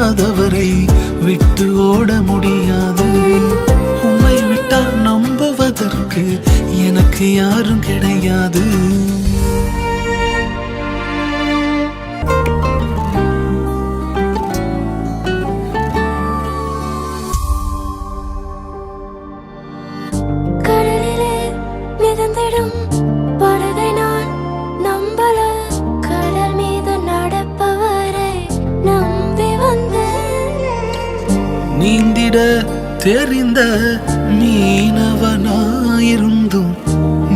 இல்லாதவரை விட்டு ஓட முடியாது. உம்மை விட்டால் நம்புவதற்கு எனக்கு யாரும் கிடையாது. விட தெரிந்த மீனவனாயிருந்தும்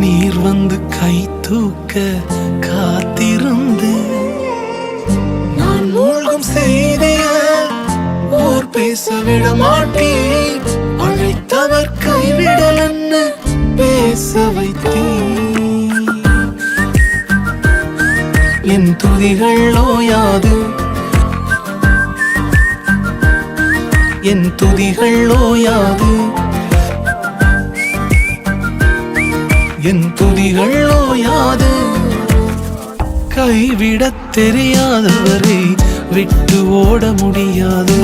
நீர் வந்து கை தூக்க காத்திருந்து நான் மூழ்கும் செய்திய ஓர் பேச விட மாட்டேன். அழைத்தவர் கைவிடல் என்ன பேச வைத்தேன். என் துதிகள் ஓயாது என் துதிகள் ஓயாது என் துதிகள் ஓயாது கைவிடத் தெரியாதவரை விட்டு ஓட முடியாது.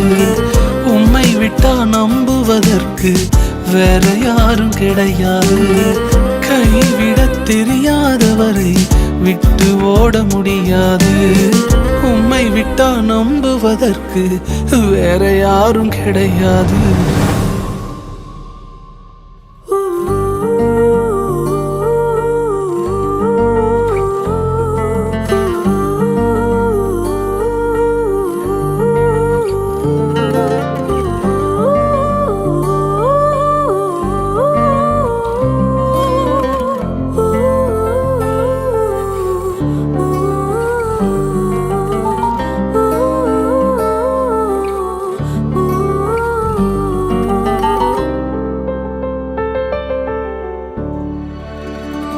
உம்மை விட்டா நம்புவதற்கு வேற யாரும் கிடையாது. கைவிடத் தெரியாதவரை விட்டு ஓட முடியாது. விட்டா நம்புவதற்கு வேற யாரும் கிடையாது.